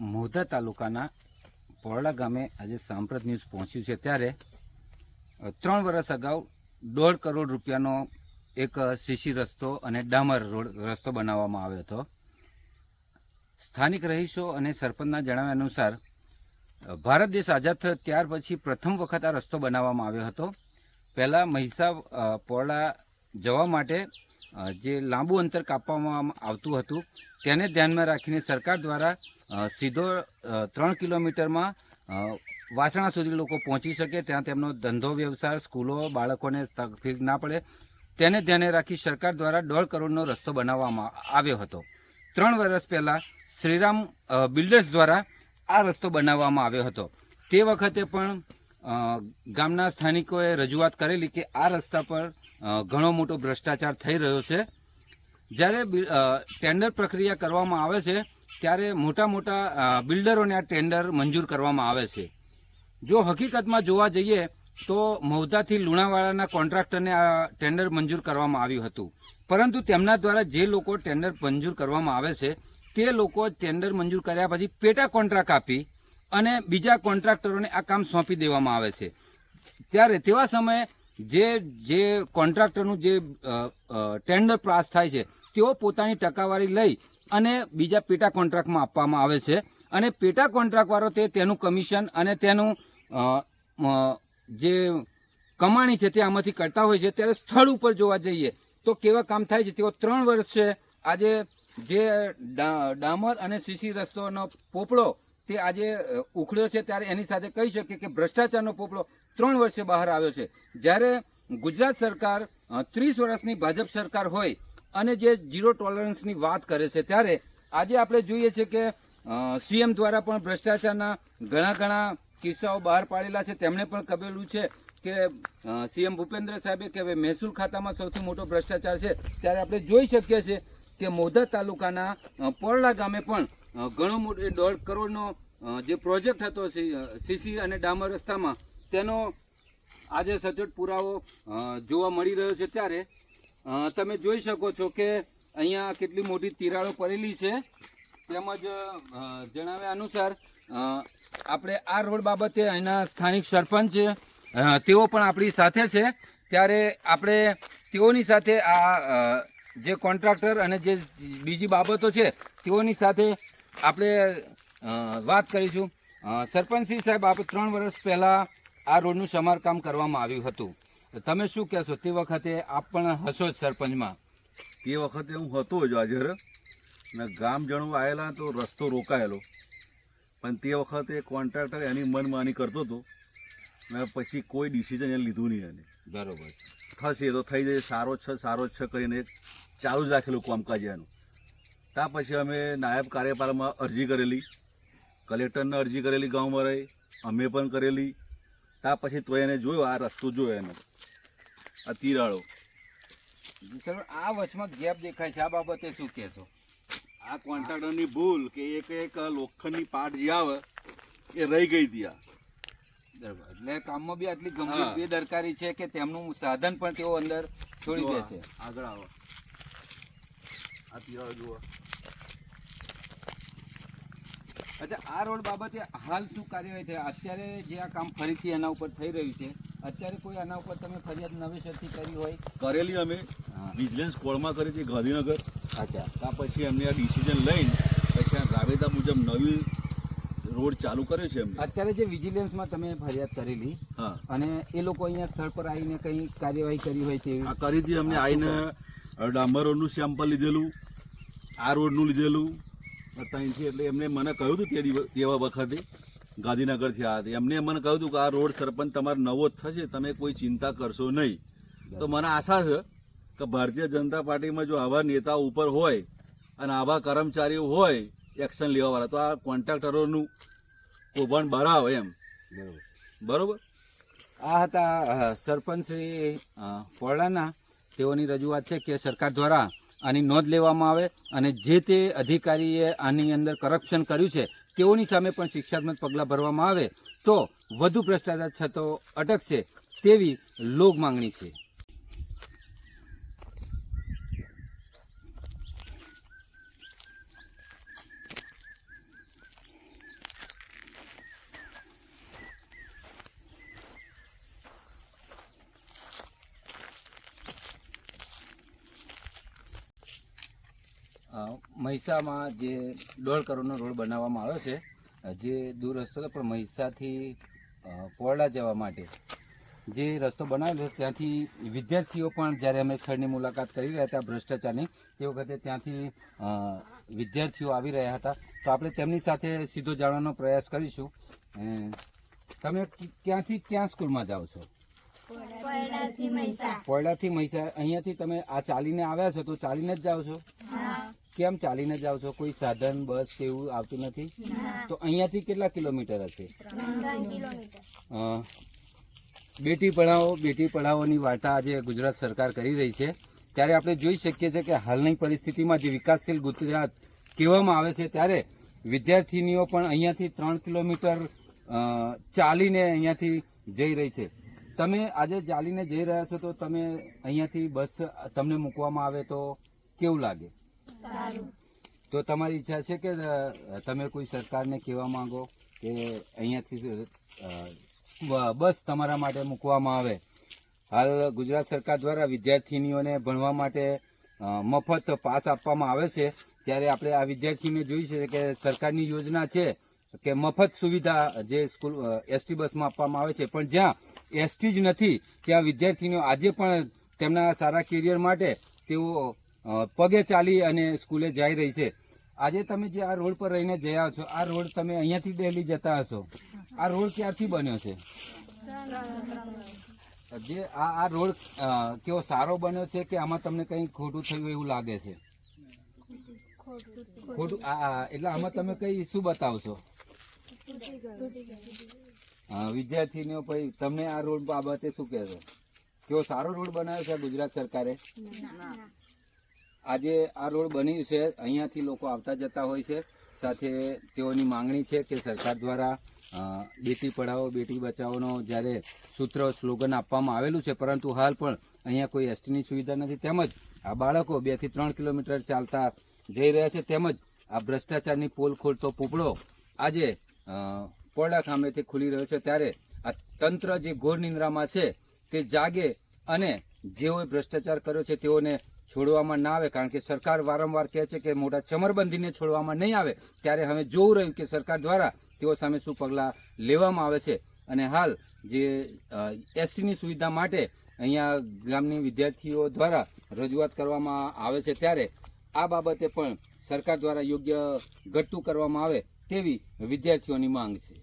મોધા તાલુકાના પોરડા ગામે આજે સાંપ્રત ન્યૂઝ પહોંચ્યું છે. ત્યારે ત્રણ વર્ષ અગાઉ દોઢ કરોડ રૂપિયાનો એક સીસી રસ્તો અને ડામર રોડ રસ્તો બનાવવામાં આવ્યો હતો. સ્થાનિક રહીશો અને સરપંચના જણાવ્યા અનુસાર ભારત દેશ આઝાદ થયો ત્યાર પછી પ્રથમ વખત આ રસ્તો બનાવવામાં આવ્યો હતો. પહેલાં મહિસા પોરડા જવા માટે જે લાંબુ અંતર કાપવામાં આવતું હતું, તેને ધ્યાનમાં રાખીને સરકાર દ્વારા સીધો ત્રણ કિલોમીટરમાં વાસણા સુધી લોકો પહોંચી શકે. ત્યાં તેમનો ધંધો, વ્યવસાય, સ્કૂલો, બાળકોને તકલીફ ના પડે. તેને ધ્યાને રાખી સરકાર દ્વારા દોઢ કરોડનો રસ્તો બનાવવામાં આવ્યો હતો. ત્રણ વર્ષ પહેલાં શ્રીરામ બિલ્ડર્સ દ્વારા આ રસ્તો બનાવવામાં આવ્યો હતો. તે વખતે પણ ગામના સ્થાનિકોએ રજૂઆત કરેલી કે આ રસ્તા પર ઘણો મોટો ભ્રષ્ટાચાર થઈ રહ્યો છે. જ્યારે ટેન્ડર પ્રક્રિયા કરવામાં આવે છે ત્યારે મોટા મોટા બિલ્ડરોને આ ટેન્ડર મંજૂર કરવામાં આવે છે. જો હકીકતમાં જોવા જઈએ તો મૌધાથી લુણાવાડાના કોન્ટ્રાક્ટરને આ ટેન્ડર મંજૂર કરવામાં આવ્યું હતું. પરંતુ તેમના દ્વારા જે લોકો ટેન્ડર મંજૂર કરવામાં આવે છે, તે લોકો ટેન્ડર મંજૂર કર્યા પછી પેટા કોન્ટ્રાક્ટ આપી અને બીજા કોન્ટ્રાક્ટરોને આ કામ સોંપી દેવામાં આવે છે. ત્યારે તેવા સમયે જે જે કોન્ટ્રાક્ટરનું જે ટેન્ડર પાસ થાય છે, તેઓ પોતાની ટકાવારી લઈ અને બીજા પેટા કોન્ટ્રાક્ટમાં આપવામાં આવે છે. અને પેટા કોન્ટ્રાક્ટવાળો તે તેનું કમિશન અને તેનું જે કમાણી છે તે આમાંથી કરતા હોય છે, ત્યારે સ્થળ ઉપર જોવા જઈએ, તો કેવા કામ થાય છે? તેઓ ત્રણ વર્ષ છે. આજે જે ડામર અને સીસી રસ્તોનો પોપડો તે આજે ઉખડ્યો છે, ત્યારે એની સાથે કહી શકીએ કે ભ્રષ્ટાચારનો પોપડો ત્રણ વર્ષે બહાર આવ્યો છે. જ્યારે ગુજરાત સરકાર ત્રીસ વર્ષની ભાજપ સરકાર હોય અને જે ઝીરો ટોલરન્સની વાત કરે છે ત્યારે આજે આપણે જોઈએ છીએ કે સીએમ દ્વારા પણ ભ્રષ્ટાચારના ઘણા ઘણા કિસ્સાઓ બહાર પાડેલા છે. તેમણે પણ કબેલું છે કે સીએમ ભૂપેન્દ્ર સાહેબે કે હવે મહેસૂલ ખાતામાં સૌથી મોટો ભ્રષ્ટાચાર છે. ત્યારે આપણે જોઈ શકીએ છીએ કે મોધા તાલુકાના અ, ગામે પણ ઘણો મોટો દોઢ કરોડનો જે પ્રોજેક્ટ હતો સીસી અને ડામર રસ્તામાં તેનો આજે સચોટ પુરાવો જોવા મળી રહ્યો છે. ત્યારે તમે જોઈ શકો છો કે અહીંયા કેટલી મોટી તિરાડો પડેલી છે. તેમજ જણાવ્યા અનુસાર આપણે આ રોડ બાબતે અહીંના સ્થાનિક સરપંચ તેઓ પણ આપણી સાથે છે. ત્યારે આપણે તેઓની સાથે આ જે કોન્ટ્રાક્ટર અને જે બીજી બાબતો છે, તેઓની સાથે આપણે વાત કરીશું. સરપંચ સરપંચશ્રી સાહેબ આપણે ત્રણ વર્ષ પહેલાં આ રોડનું સમારકામ કરવામાં આવ્યું હતું. તમે શું કહેશો? તે વખતે આપ પણ હશો જ સરપંચમાં? તે વખતે હું હતો જ હાજર. ને ગામ જણું આવેલા તો રસ્તો રોકાયેલો. પણ તે વખતે કોન્ટ્રાક્ટર એની મનમાની કરતો હતો. ને પછી કોઈ ડિસિઝન એને લીધું નહીં એને. બરોબર. થશે તો થઈ જશે સારો છે સારો છે કરીને ચાલુ જ રાખેલું કામકાજ એનું. ત્યાં પછી અમે નાયબ કાર્યપાલમાં અરજી કરેલી. કલેક્ટરને અરજી કરેલી ગામમાં રહી. અમે પણ કરેલી. ત્યાં પછી તો એને જોયો આ રસ્તો જોયો એનો. આ તિરાડો. સર આ વચમાં ગેપ દેખાય છે. આ બાબતે શું કહેશો? આ કોન્ટ્રાક્ટરની ભૂલ કે એક એક લોખંડની પાટ જે આવે એ રહી ગઈ હતી આ એટલે કામમાં બી આટલી ગંભીર. બેદરકારી છે કે તેમનું સાધન પણ તેઓ અંદર છોડી દે છે આગળ આવો. આ તિરાડો જુઓ. અચ્છા આ રોડ બાબતે હાલ શું કાર્યવાહી છે અત્યારે જે આ કામ ફરીથી એના ઉપર થઈ રહ્યું છે અત્યારે કોઈ આના ઉપર તમે ફરિયાદ નવેસરથી કરી હોય? કરેલી અમે. વિજિલન્સ કોળમાં કરી હતી ગાંધીનગર. અચ્છા. ત્યાં પછી એમને આ ડિસિઝન લઈને પછી આ રાબેતા મુજબ નવી રોડ ચાલુ કર્યો છે અત્યારે જે વિજિલન્સમાં તમે ફરિયાદ કરેલી હા. અને એ લોકો અહીંયા સ્થળ પર આવીને કંઈ કાર્યવાહી કરી હોય તેવી? કરી હતી અમને આવીને ડામર રોડનું સેમ્પલ લીધેલું આ રોડનું લીધેલું. ત્યાંથી એટલે એમને મને કહ્યું હતું તે દિવસ તેવા વખતે. ગાંધીનગરથી આ હતી. એમને મને કહ્યું હતું કે આ રોડ સરપંચ તમારો નવો જ થશે તમે કોઈ ચિંતા કરશો નહીં. તો મને આશા છે કે ભારતીય જનતા પાર્ટીમાં જો આવા નેતાઓ ઉપર હોય અને આવા કર્મચારીઓ હોય એક્શન લેવાવાળા તો આ કોન્ટ્રાક્ટરોનું કૌભાંડ બહાર આવે એમ. બરોબર. બરોબર? આ હતા સરપંચ શ્રી અ, તેઓની રજૂઆત છે કે સરકાર દ્વારા આની નોંધ લેવામાં આવે અને જે તે અધિકારીએ આની અંદર કરપ્શન કર્યું છે તેઓની સામે પણ શિક્ષાત્મક પગલાં ભરવામાં આવે તો વધુ ભ્રષ્ટાચાર છતો અટકશે તેવી લોક માંગણી છે. મહીસામાં જે દોઢ કરોડનો રોડ બનાવવામાં આવ્યો છે જે દૂર રસ્તો હતો પણ મહિસાથી પોરડા જવા માટે જે રસ્તો બનાવેલો ત્યાંથી વિદ્યાર્થીઓ પણ જ્યારે અમે સ્થળની મુલાકાત કરી રહ્યા હતા ભ્રષ્ટાચારની તે વખતે ત્યાંથી વિદ્યાર્થીઓ આવી રહ્યા હતા. તો આપણે તેમની સાથે સીધો જાણવાનો પ્રયાસ કરીશું. તમે ક્યાંથી ક્યાં સ્કૂલમાં જાઓ છો? પોરડાથી મહીસા. અહીંયાથી તમે આ ચાલીને આવ્યા છો તો ચાલીને જ જાઓ છો? કેમ ચાલીને જાઓ છો? કોઈ સાધન બસ એવું આવતું નથી? તો અહીંયાથી કેટલા કિલોમીટર હશે? બેટી પઢાઓ બેટી પઢાઓની વાર્તા આજે ગુજરાત સરકાર કરી રહી છે. ત્યારે આપણે જોઈ શકીએ છીએ કે હાલની પરિસ્થિતિમાં જે વિકાસશીલ ગુજરાત કહેવામાં આવે છે ત્યારે વિદ્યાર્થીનીઓ પણ અહીંયાથી ત્રણ કિલોમીટર ચાલીને અહીંયાથી જઈ રહી છે. તમે આજે ચાલીને જઈ રહ્યા છો તો તમે અહીંયાથી બસ તમને મૂકવામાં આવે તો કેવું લાગે? તો તમારી ઈચ્છા છે કે તમે કોઈ સરકારને કહેવા માંગો કે અહીંયાથી બસ તમારા માટે મૂકવામાં આવે? હાલ ગુજરાત સરકાર દ્વારા વિદ્યાર્થીનીઓને ભણવા માટે મફત પાસ આપવામાં આવે છે. ત્યારે આપણે આ વિદ્યાર્થીને જોઈ છે કે સરકારની યોજના છે કે મફત સુવિધા જે સ્કૂલ એસટી બસમાં આપવામાં આવે છે. પણ જ્યાં એસટી જ નથી, ત્યાં વિદ્યાર્થીનીઓ આજે પણ તેમના સારા કેરિયર માટે તેઓ પગે ચાલી અને સ્કૂલે જઈ રહી છે. આજે તમે જે આ રોડ પર રહીને જયા છો, આ રોડ તમે અહીંયાથી ડેલી જતા હશો. આ રોડ ક્યારથી બન્યો છે? જે આ આ રોડ કેવો સારો બન્યો છે કે આમાં તમને કંઈ ખોટું થયું એવું લાગે છે? ખોટું એટલે આમાં તમે કઈ શું બતાવશો? વિદ્યાર્થીઓ પછી તમને આ રોડ બાબતે શું કહેશો? કેવો સારો રોડ બનાવ્યો છે ગુજરાત સરકારે? આજે આ રોડ બની છે, અહીંયાથી લોકો આવતા જતા હોય છે. સાથે તેઓની માંગણી છે કે સરકાર દ્વારા બેટી પઢાઓ, બેટી બચાવોનો જ્યારે સૂત્ર, સ્લોગન આપવામાં આવેલું છે, પરંતુ હાલ પણ અહીંયા કોઈ એસટીની સુવિધા નથી. તેમજ આ બાળકો બેથી ત્રણ કિલોમીટર ચાલતા જઈ રહ્યા છે. તેમજ આ ભ્રષ્ટાચારની પોલ ખોલતો પોપડો આજે પોરડા ખામેથી ખુલી રહ્યો છે. ત્યારે આ તંત્ર જે ઘોર નિંદ્રામાં છે, તે જાગે અને જેઓએ ભ્રષ્ટાચાર કર્યો છે, તેઓને છોડવામાં ના આવે, કારણ કે સરકાર વારંવાર કહે છે કે મોટા ચમરબંધીને છોડવામાં નહીં આવે, ત્યારે હવે જોવું રહ્યું કે સરકાર દ્વારા તેઓ સામે શું પગલાં લેવામાં આવે છે. અને હાલ જે એસટીની સુવિધા માટે અહીંયા ગામની વિદ્યાર્થીઓ દ્વારા રજૂઆત કરવામાં આવે છે ત્યારે આ બાબતે પણ સરકાર દ્વારા યોગ્ય ઘટતું કરવામાં આવે તેવી વિદ્યાર્થીઓની માંગ છે.